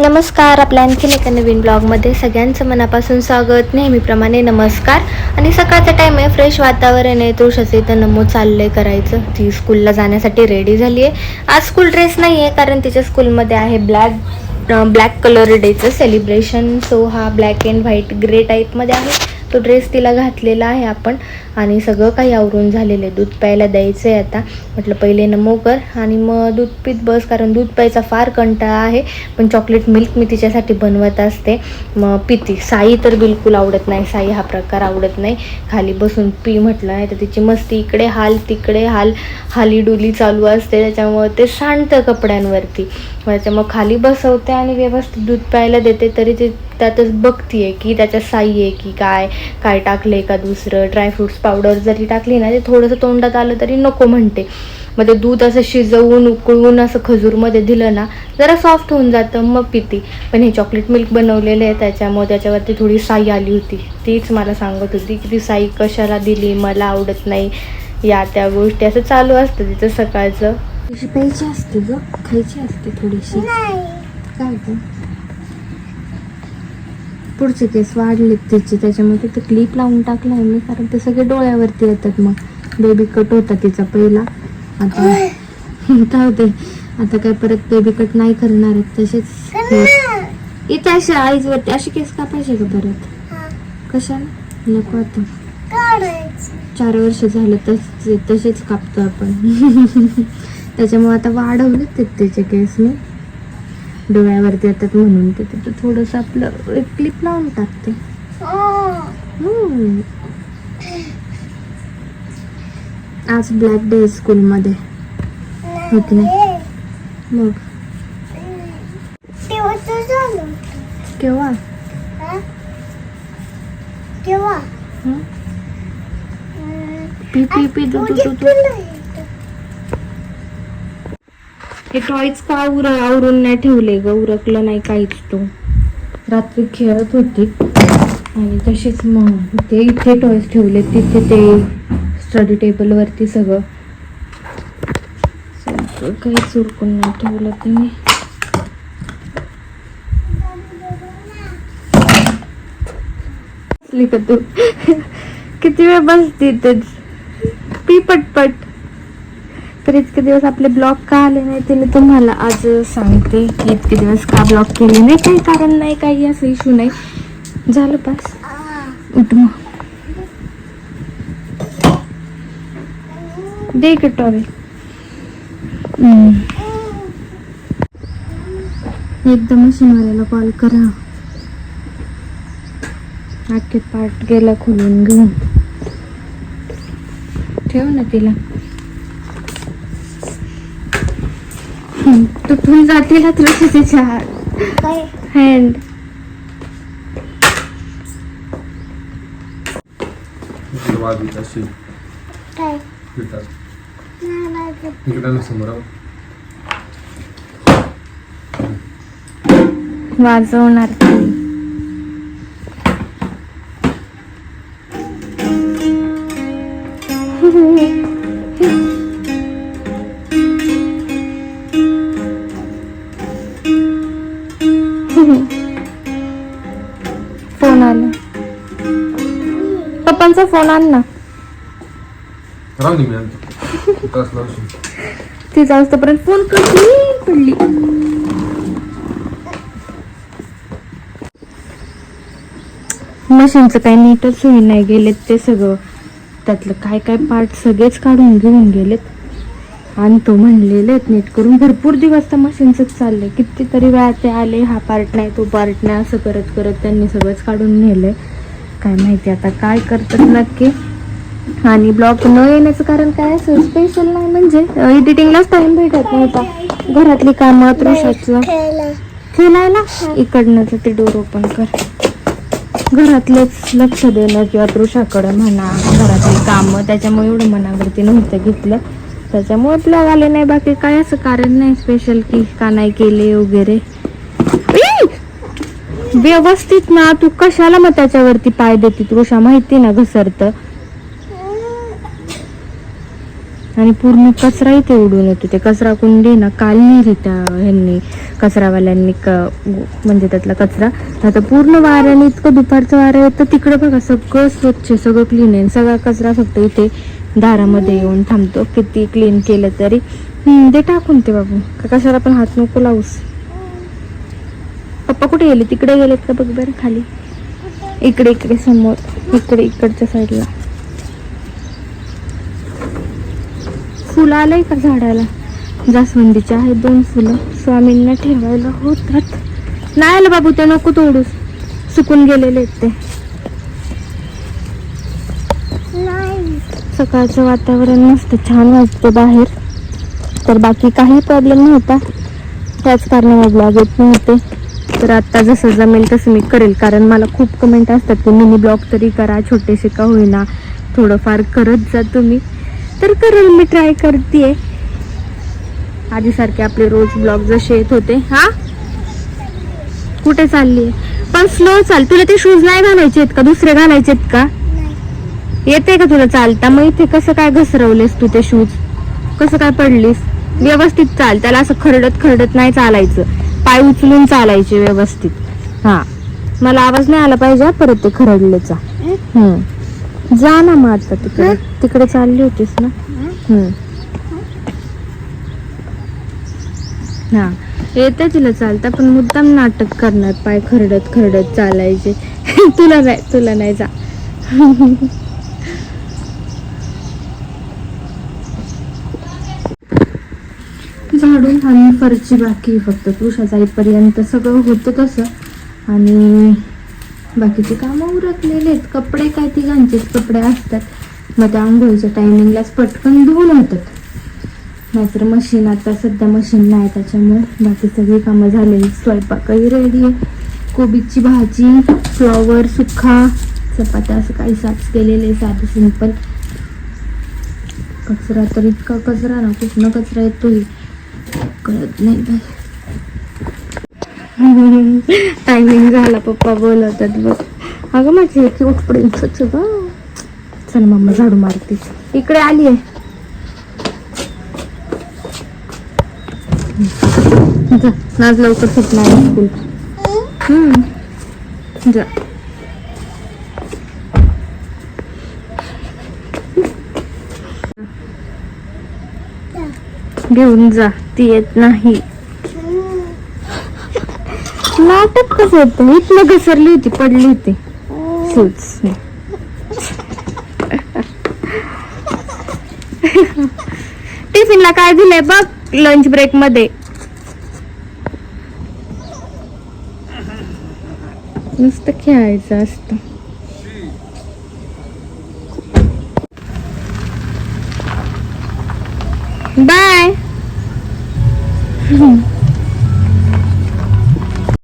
नमस्कार आपल्या आणखीन एका नवीन ब्लॉगमध्ये सगळ्यांचं मनापासून स्वागत. नेहमीप्रमाणे नमस्कार. आणि सकाळचा टाईम आहे फ्रेश वातावरण आहे. तुळशाचं इथं नमो चाललंय करायचं. ती स्कूलला जाण्यासाठी रेडी झाली आहे आज स्कूल ड्रेस नाही आहे कारण तिच्या स्कूलमध्ये आहे ब्लॅक ब्लॅक कलर डेचं सेलिब्रेशन सो हा ब्लॅक अँड व्हाईट ग्रे टाईपमध्ये आहे. तो ड्रेस तिला घातलेला आहे आपण. आणि सगळं काही आवरून झालेलं आहे. दूध प्यायला द्यायचं आहे आता. म्हटलं पहिले नमो कर आणि मग दूध पीत बस कारण दूध प्यायचा फार कंटाळा आहे. पण चॉकलेट मिल्क मी तिच्यासाठी बनवत असते. मग पिती. साई तर बिलकुल आवडत नाही. साई हा प्रकार आवडत नाही. खाली बसून पी म्हटलं नाही तर तिची मस्ती इकडे हाल तिकडे हाल. हाली डुली चालू असते. त्याच्यामुळे ते सांडतं कपड्यांवरती. मग त्याच्यामुळे खाली बसवते आणि व्यवस्थित दूध प्यायला देते. तरी ते त्यातच बघतीये की त्याच्यात साई आहे की काय? काय टाकले का दुसरं? ड्रायफ्रुट्स पावडर जरी टाकली ना ते थोडंसं तोंडात आलं तरी नको म्हणते. मग ते दूध असं शिजवून उकळून असं खजूरमध्ये दिलं ना जरा सॉफ्ट होऊन जातं मग पिती. पण हे चॉकलेट मिल्क बनवलेलं आहे त्याच्यामुळे त्याच्यावरती थोडी साई आली होती. तीच मला सांगत होती की ती साई कशाला दिली मला आवडत नाही. या त्या गोष्टी असं चालू असतं तिचं सकाळचं. प्यायची असते ग? खायची असते थोडीशी? काय? पुढचे केस वाढलेत तिचे त्याच्यामुळे तिथं क्लिप लावून टाकलं आहे मी कारण ते सगळे डोळ्यावरती येतात मग. बेबी कट होता तिचा पहिला. आता जाऊ दे. आता काय परत बेबी कट नाही करणार आहेत तसेच. हे- इथे असे आईजवरती असे केस कापायचे का परत? कशा नको आता. चार वर्ष झालं तस तसेच कापतो आपण. त्याच्यामुळे आता वाढवलेत ते त्याचे केस मी. डोळ्यावरती येतात म्हणून ते तिथं थोडंसं आपलं एक क्लिप लावून टाकते. आज ब्लॅक डे स्कूलमध्ये हो की नाही? मग? केव्हा? हं? पी पी पी दू दू दू हे टॉयच का उर आवरून नाही ठेवले ग? उरकलं नाही काहीच तो. रात्री खेळत होती. आणि तसेच मग ते इथे टॉयज ठेवले तिथे ते स्टडी टेबलवरती सगळं. सगळं काहीच उरकून नाही ठेवलं तिने. तू? किती वेळ बसते इथेच पी पटपट. तर इतके दिवस आपले ब्लॉग का आले नाही ते मी तुम्हाला आज सांगते की इतके दिवस का ब्लॉग केले नाही. काही कारण नाही काही असं इशू नाही. झालं पास. उठ मग. दे इकडे टॉवेल एकदा मशीनवाल्याला कॉल करा. आखे पार्ट गेला खोलून घेऊन. ठेव ना तिला. तुटून जातील हा तुला तिच्या हँड. वाजवणार पप्पांचा फोन आण ना. राहू दे मी आणतो. तास लावशील. तिचा असतोपर्यंत फोन कधी पडली? मशीनचं काही नीटच होई नाही गेलेत ते सगळं. त्यातलं काय काय पार्ट सगळेच काढून घेऊन गेलेत. आणि तो म्हणलेले आहेत नीट करून भरपूर दिवस तर मशीनचंच चाललंय. कितीतरी वेळा ते आले हा पार्ट नाही तो पार्ट नाही असं करत करत त्यांनी सगळंच काढून नेलंय. काय माहिती आता काय करतात नक्की. आणि ब्लॉग न येण्याचं कारण काय असं स्पेशल नाही म्हणजे एडिटिंगलाच टाइम भेटत नव्हता. घरातली कामं तृषाचं. खेळायला? इकडनं तर ते डोर ओपन कर. घरातलंच लक्ष देणं किंवा तृषाकडं म्हणा. घरातली कामं त्याच्यामुळे एवढं मनावरती नव्हतं घेतलं. त्याच्यामुळे ब्लॉग आले नाही. बाकी काय असं कारण नाही स्पेशल की का नाही केले वगैरे. व्यवस्थित ना तू कशाला मग त्याच्यावरती पाय देते? तृषा माहिती ना घसरतं. आणि पूर्ण कचराही इथे उडून येतो. ते कचरा कुंडी ना काल नेली त्या ह्यांनी कचरावाल्यांनी क म्हणजे त्यातला कचरा. आता पूर्ण वाऱ्याने इतकं दुपारचं वारं येतं तिकडे बघा सगळं स्वच्छ सगळं क्लीन आहे. सगळा कचरा फक्त इथे दारामध्ये येऊन थांबतो. किती क्लीन केलं तरी. ते टाकून ते बाबू. कशाला पण हात नको लावूस. पप्पा कुठे गेले? तिकडे गेलेत का बघ बरं खाली? इकडे इकडे समोर. इकडे इकडच्या साईडला. फुलं आलंय का झाडाला? जास्वंदीचे आहेत दोन फुलं. स्वामींना ठेवायला होतात. नाही आलं बाबू ते नको तोडूस. सुकून गेलेले आहेत ते. सकाळचं वातावरण मस्त छान वाटतं बाहेर. तर बाकी काही प्रॉब्लेम नव्हता. त्याच कारणामुळे ब्लॉग येत नव्हते. तर आता जसं जमेल तसं मी करेल. कारण मला खूप कमेंट असतात की मिनी ब्लॉग तरी करा छोटेसे का होईना. थोडंफार करत जा तुम्ही. तर करेल मी ट्राय करते आधीसारखे आपले रोज ब्लॉग जसे येत होते. हा? कुठे चालली पण स्लो चाल. तुला ते शूज नाही घालायचे आहेत का? दुसरे घालायचे आहेत का? येते का तुला चालता? मग इथे कसं काय घसरवलेस तू ते शूज कसं काय पडलीस? व्यवस्थित चाल. त्याला असं खरडत खरडत नाही चालायचं. पाय उचलून चालायचे व्यवस्थित. हा. मला आवाज नाही आला पाहिजे परत ते खरडलेचा हम्म. जा ना मग आता तिकडे. तिकडे चालली होतीस ना? हम्म. हा. येते तिला चालता पण मुद्दाम नाटक करणार. पाय खरडत खरडत चालायचे. तुला नाही तुला नाही जा. काढून आणि फरची बाकी फक्त तुळशा जाईपर्यंत सगळं होतं तसं. आणि बाकीचे कामं उरकलेले आहेत. कपडे काय तिघांचेच कपडे असतात. मग त्या आंघोळीच्या टायमिंगलाच पटकन धुवून होतात. नाहीतर मशीन आता सध्या मशीन नाही त्याच्यामुळे बाकी सगळी कामं झालेली स्वयंपाकही रेडी आहे. कोबीची भाजी फ्लॉवर सुखा चपात्या असं काही साच केलेले साधे सिंपल कचरा तर इतका कचरा ना कुठनं कचरा येतोही कळत नाही बाई. टायमिंग झाला पप्पा बोलवतात बघ. अगं माझी एक उठपडे स्वच्छ ग. चल मम्मा झाडू मारते. इकडे आली आहे. जा आज लवकर सुटणार आहे स्कूल जा. घेऊन जा ती येत नाही. नाटक कसं होतं? इथनं घसरली होती पडली होती. शूज टिफिनला काय दिलंय बघ लंच ब्रेकमध्ये. नुसतं खेळायचं असतं. Mm-hmm.